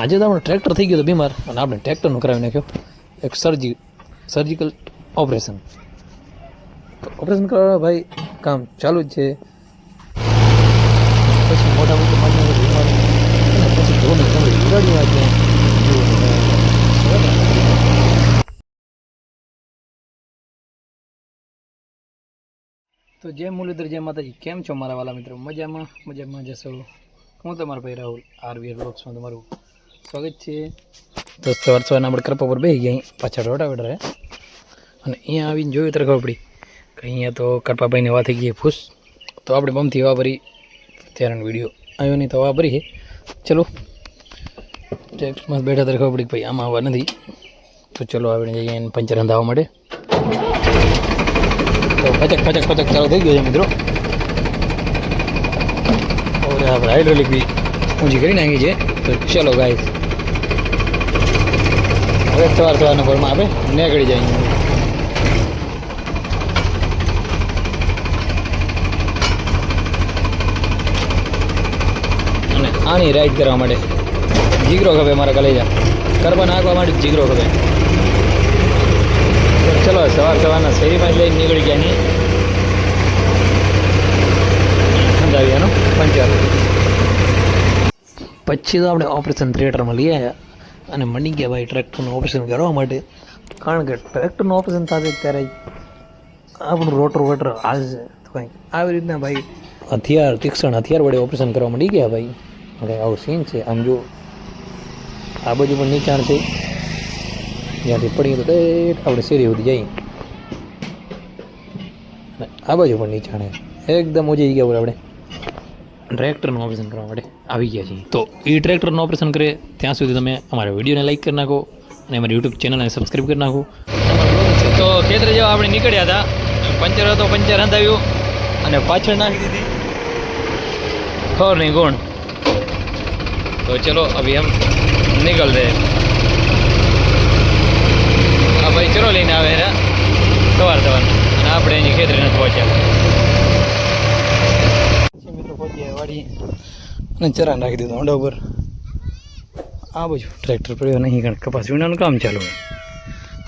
આજે તો આપણે ટ્રેક્ટર થઈ ગયો તો બીમાર, અને આપણે ટ્રેક્ટરનું કરાવી નાખ્યો. એક સર્જી સર્જિકલ ઓપરેશન ઓપરેશન કરવા ભાઈ કામ ચાલુ જ છે. પછી મોટા મોટા તો જય મુરલીધર, જય માતાજી. કેમ છો મારા વાલા મિત્રો? મજામાં? મજામાં જશો હું તમારો ભાઈ રાહુલ આરવીઆર બ્લોગ્સમાં તમારું સ્વાગત છે. તો સવાર સવારના આપણે કરપા પર બેસી ગયા પાછળ રોટાવેટર અને અહીંયા આવીને જોયું ત્યારે ખબર પડી કે અહીંયા તો કરપાભાઈને વા થઈ ગઈ ફૂસ. તો આપણે બમથી વા ભરી. ત્યારનો વીડિયો આવ્યો નહીં તો વા ભરી છે. ચલો. મસ્ત બેઠા ત્યારે ખબર ભાઈ આમાં આવવા નથી. તો ચલો આપણે જઈએ એને પંચર અંધાવા માટે. તો પચક પચક પચક ચાલુ થઈ ગયો છે મિત્રો. और આપણે હાઇડ્રોલિક બી ઊંચી કરી નાખી છે. તો ચલો ગાઈસ હવે સવાર સવારના પરમાં આપણે નીકળી જાય અને આની રાઈડ કરવા માટે જીગરો ખપે મારા કલેજા. કરવા નાખવા માટે જીગરો ખપે ચલો, સવાર સવારના શેરીમાં લઈને નીકળી ગયા નહીં સમજાવ્યાનો પંચર. પછી તો આપણે ઓપરેશન થિયેટરમાં લઈ આવ્યા. અને મળી ગયા ભાઈ ટ્રેક્ટરનું ઓપરેશન કરવા માટે. કારણ કે ટ્રેક્ટરનું ઓપરેશન થશે ત્યારે આપણું રોટર વોટર હાલશે. તો કંઈક આવી રીતના ભાઈ. હથિયાર, તીક્ષણ હથિયાર વડે ઓપરેશન કરવા મળી ગયા ભાઈ. આવું સીન છે. આમ જો આ બાજુ પણ નીચાણ છે. જ્યાંથી પડીએ તો ડેટ આપણે શેરી સુધી જઈએ. આ બાજુ પણ નીચાણે એકદમ ઓછી ગયા આપણે ટ્રેક્ટરનું ઓપરેશન કરવા માટે આવી ગયા છીએ. તો એ ટ્રેક્ટરનું ઓપરેશન કરે ત્યાં સુધી તમે અમારા વિડીયોને લાઈક કરી નાખો અને અમારી યુટ્યુબ ચેનલને સબસ્ક્રાઈબ કરી નાખો. તો ખેતરે જેવા આપણે નીકળ્યા હતા. પંચર હતો, પંચર હંધાવ્યું અને પાછળ નાખી દીધી. ખબર નહીં કોણ તો ચલો અભી હમ નિકલ રહે. આ ભાઈ ચલો લઈને આવે સવાર સવાર. આપણે એની ખેતરે નથી પહોંચ્યા. પહોંચ્યા અને ચરા નાખી દીધું હોંડા ઉપર. આ બાજુ ટ્રેક્ટર પડ્યો નહીં, કારણ કપાસ વીણાનું કામ ચાલુ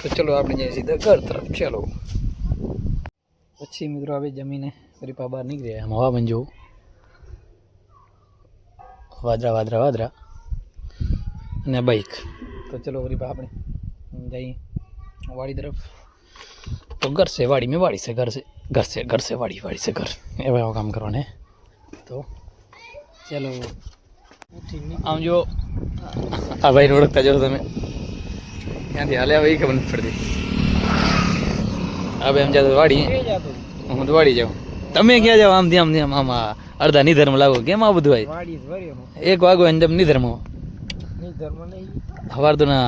તો ચલો આપણે જઈએ સીધા ઘર તરફ, ચાલો. પછી મિત્રો હવે જમીને રીપા બહાર નીકળી આમ હવા બંધ જોવું. વાદરા વાદરા વાદરા. અને બાઈક તો ચલો રીપા આપણે જઈએ વાડી તરફ. તો ઘર છે, વાડી મેં વાડી છે, ઘર છે. ઘર છે ઘર છે, વાડી વાડી છે, ઘર. એવા એવા કામ કરવાને તો ચાલો. આમ જો આ ભાઈ ઓળખતા જાઓ તમે. ક્યાંથી હાલે આવે એ ખબર નથી પડતી. ભાઈ આમ જાતો વાડી. હું તો વાડી જાઉં. તમે ક્યાં જાઓ? આમથી આમ આમ આ અડધા નિધર્મ લાગો. કેમ આ બધું ભાઈ એક વાગો એને તમે નિધર્મ. સવાર તો ના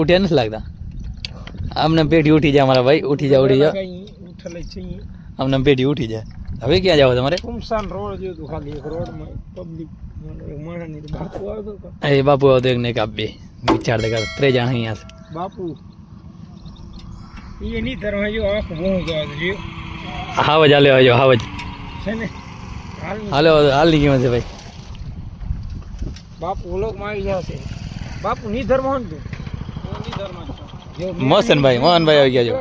ઉઠ્યા નથી લાગતા. આમને પેઢી ઉઠી જાય મારા ભાઈ. ઉઠી જા ઉઠી જા. આમને પેઢી ઉઠી જાય હવે ક્યાં જાવ તમારે? સુમસાન રોડ જેવું ખાલી એક રોડમાં પબ્લિક માણસની બાપુ આવતો હતો. એ બાપુ આવતો એક ને એક આપ બે. વિચાર દે કર ત્રણ જણા અહીંયા છે. બાપુ એ ની ધર્મ જો આંખ બહુ જોવા છે હાવજ હાલે હજો હાવજ છે ને? હાલ. હાલો હાલની કિંમત છે ભાઈ. બાપુ ઓલોકમાં આવી જશે. બાપુ ની ધર્મ હોન તું. ની ધર્મ મોહનભાઈ મોહનભાઈ આવી ગયા જો.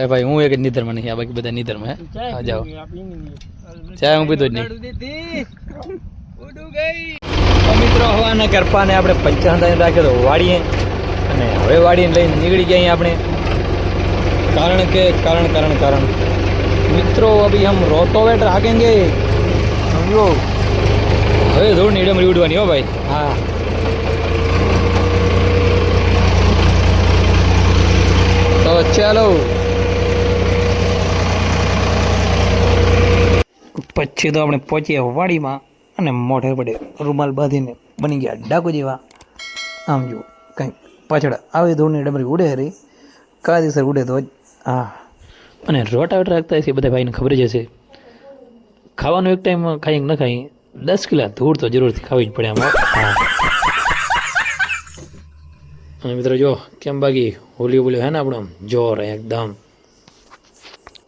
એ ભાઈ હું એક જ નિધર્મ નહીં આ બાકી બધા નિધર્મ હે. આ જાઓ. ચા હું પીધો જ નહીં. મિત્રો હવાના કરપાને આપણે પંચાણતા રાખ્યો તો વાડીએ અને હવે વાડીને લઈને નીકળી ગયા આપણે. કારણ કે કારણ કારણ કારણ. મિત્રો અભી હમ રોટોવેટ રાખેંગે સમજો હવે ધોળ નીડમ ડમરી ઉડવાની હો ભાઈ. હા. ચાલો. પછી તો આપણે પહોંચ્યા વાડીમાં અને મોઢે પડે રૂમાલ બાંધીને બની ગયા ડાકો જેવા. આમ જુઓ કંઈક પાછળ આવી ધૂળની ડમરી ઉડે રહી કાયદેસર ઉડે તો હા અને રોટાવેટર રાખતા હશે બધા ભાઈને ખબર જ હશે. ખાવાનું એક ટાઈમ ખાઈ ન ખાઈ દસ કિલા ધૂળ તો જરૂરથી ખાવી જ પડે આમાં. હા અને મિત્રો જો, કેમ બાકી? હોલી બોલ્યો હે ને આપણો? જોર, એકદમ.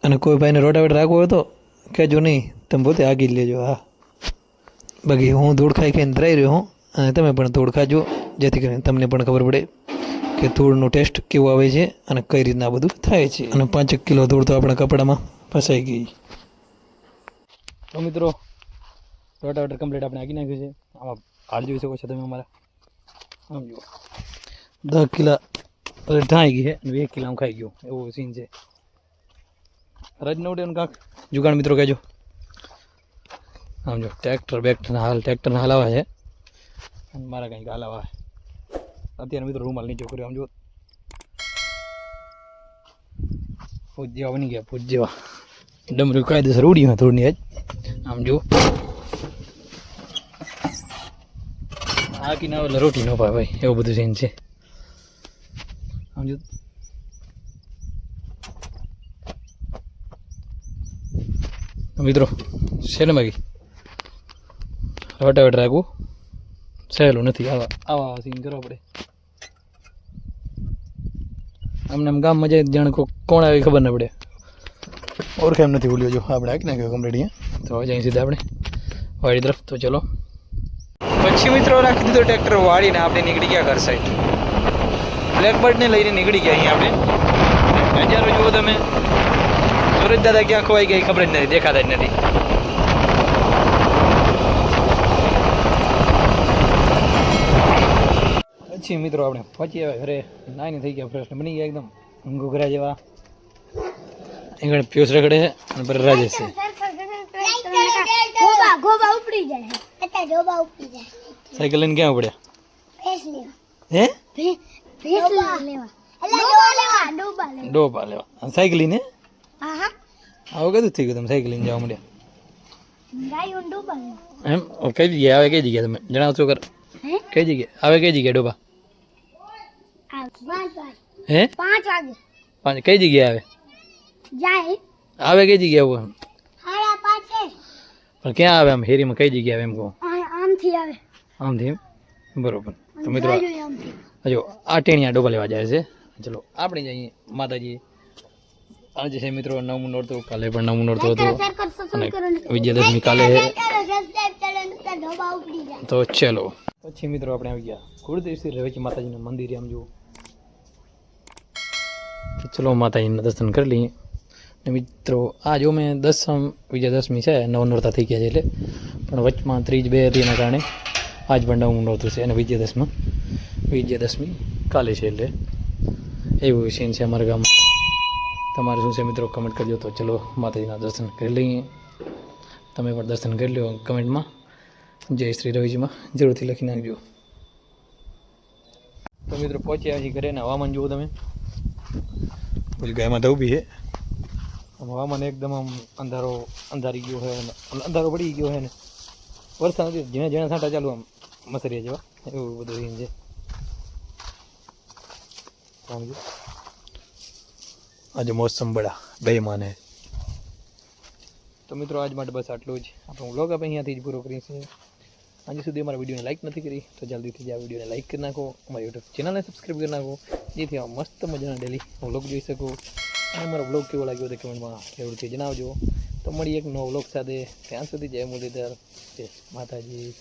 અને કોઈ ભાઈને રોટાવેટર રાખવો હોય તો કહેજો નહીં, તમે પોતે આગી લેજો, હા. બાકી હું ધૂળ ખાઈ ખાઈને ધરાઈ રહ્યો હું, અને તમે પણ ધૂળ ખાજો, જેથી કરીને તમને પણ ખબર પડે કે ધૂળનો ટેસ્ટ કેવો આવે છે અને કઈ રીતના બધું થાય છે. અને પાંચ કિલો ધૂળ તો આપણા કપડામાં ફસાઈ ગઈ. તો મિત્રો, રોટાવેટર કમ્પ્લીટ આપણે આગી નાખ્યું છે. આમાં હાલ જોઈ શકો છો તમે અમારા. આમ દસ કિલા ઢાંઈ ગઈ છે અને એક કિલા આમ ખાઈ ગયો. એવો સીન છે. રજ નવડે કાંક જુગાડ મિત્રો કહેજો. આમ જો ટ્રેક્ટર બેક્ટર હાલ ટ્રેક્ટરને હલાવે છે. અને મારા કંઈક હલાવા અત્યારે મિત્રો રૂમાલ નીચે કર્યો આમ જો પૂજ જેવા બની ગયા પૂજ જેવા. ડમરું કાયદેસર ઉડી હોય થોડી જ આમ જો આ કી રોટી નો ભાઈ ભાઈ, એવું બધું સીન છે. આમ જો તો મિત્રો છે ને બાકી વટાવટ રાખવું સહેલું નથી આવા આવા સીન કરવા પડે અમને આમ ગામમાં જાય જાણે કોણ આવી ખબર ના પડે ઓળખે એમ નથી ભૂલ્યો જો આપણે આખી નાખ્યો કમ્પ્લીટ અહીંયા તો જઈએ સીધા આપણે વાડી તરફ તો ચલો પછી મિત્રો રાખી દીધો ટ્રેક્ટર વાળીને આપણે નીકળી ગયા ઘર સાઈડ બ્લેકબર્ડને લઈને નીકળી ગયા અહીંયા આપણે. નજારો જુઓ તમે. સુરજ દાદા ક્યાં ખોવાઈ ગયા ખબર જ નથી દેખાતા જ નથી. પછી મિત્રો આપણે પહોંચી આવ્યા ઘરે. નાની થઈ ગયા ફ્રેશ બની ગયા એકદમ. ઘૂઘરા જેવા. આગળ પિયુષ રગડે છે અને પર રાજેશ છે. ગોબા ગોબા ઉપડી જાય. અત્યારે ગોબા ઉપડી જાય. સાયકલ લઈને ક્યાં ઉપડ્યા? હે? ડોબા લેવા. ડોબા લેવા. ડોપા લેવા. અને સાયકલ લઈને હા હા આવું કીધું થઈ ગયું તમે સાયકલ લઈને જવા મળ્યા ને એમ? કઈ જગ્યાએ? આવે કઈ જગ્યાએ તમે? જણાવશો કર. કઈ જગ્યાએ? આવે કઈ જગ્યાએ ડોબા? હે? પાંચ વાગે. પાંચ? કઈ જગ્યાએ આવે? જાય. આવે કઈ જગ્યાએ આવે પણ ક્યાં આવે આમ હેરીમાં કઈ જગ્યાએ આવે એમ કહો? આમથી આવે. આમથી એમ? બરોબર. તો મિત્રો હજો આ ટેણિયા ડોબા લેવા જાય છે. ચલો આપણે જઈએ માતાજી આજે છે મિત્રો નવમું નોરતું કાલે પણ નવમું નોરતું હતું. અને વિજયાદશમી કાલે તો ચલો પછી મિત્રો આપણે આવી ગયા. કુળદેવ શ્રી રવેચી માતાજીનું મંદિર આમ જુઓ. ચલો માતાજીના દર્શન કરી લઈએ. ને મિત્રો આ જો મેં દસમ વિજયાદશમી છે નવ નોરતા થઈ ગયા છે એટલે. પણ વચમાં ત્રીજ બે હતી એના કારણે આજ પણ નવમું નોરતું છે અને વિજયાદશમી વિજયાદશમી કાલે છે એટલે. એવું સીન છે અમારા ગામમાં. તમારે શું છે મિત્રો? કમેન્ટ કરજો તો ચલો માતાજીના દર્શન કરી લઈએ. તમે પણ દર્શન કરી લો કમેન્ટમાં જય શ્રી રવિજીમાં. જરૂરથી લખી નાખજો. તો મિત્રો પહોંચ્યા છીએ ઘરે ને હવામાન જુઓ તમે. પછી ગાયમાં તો ઊભી છે હવામાન એકદમ આમ અંધારો અંધારી ગયો હોય અંધારો પડી ગયો હોય ને. વરસાદ નથી ઝીણા ઝીણા છાંટા ચાલુ આમ મસરીયા જેવા. એવું બધું છે. આજે મોસમ બડા બેમાન હે તો મિત્રો, આજ માટે બસ આટલું જ. આપણો વ્લોગ આપણે અહીંયાથી જ પૂરો છીએ. આજે સુધી અમારા વિડીયોને લાઈક નથી કરી, તો જલ્દીથી જ આ વિડીયોને લાઈક કરી નાખો. અમારી યુટ્યુબ ચેનલને સબસ્ક્રાઈબ કરી નાખો. જેથી આ મસ્ત મજાના ડેલી વ્લોગ જોઈ શકો. અને અમારો વ્લોગ કેવો લાગ્યો તે કમેન્ટમાં જરૂરથી જણાવજો. તો મળી એક નવો વ્લોગ સાથે. ત્યાં સુધી જય મુરલીધર. જય માતાજી.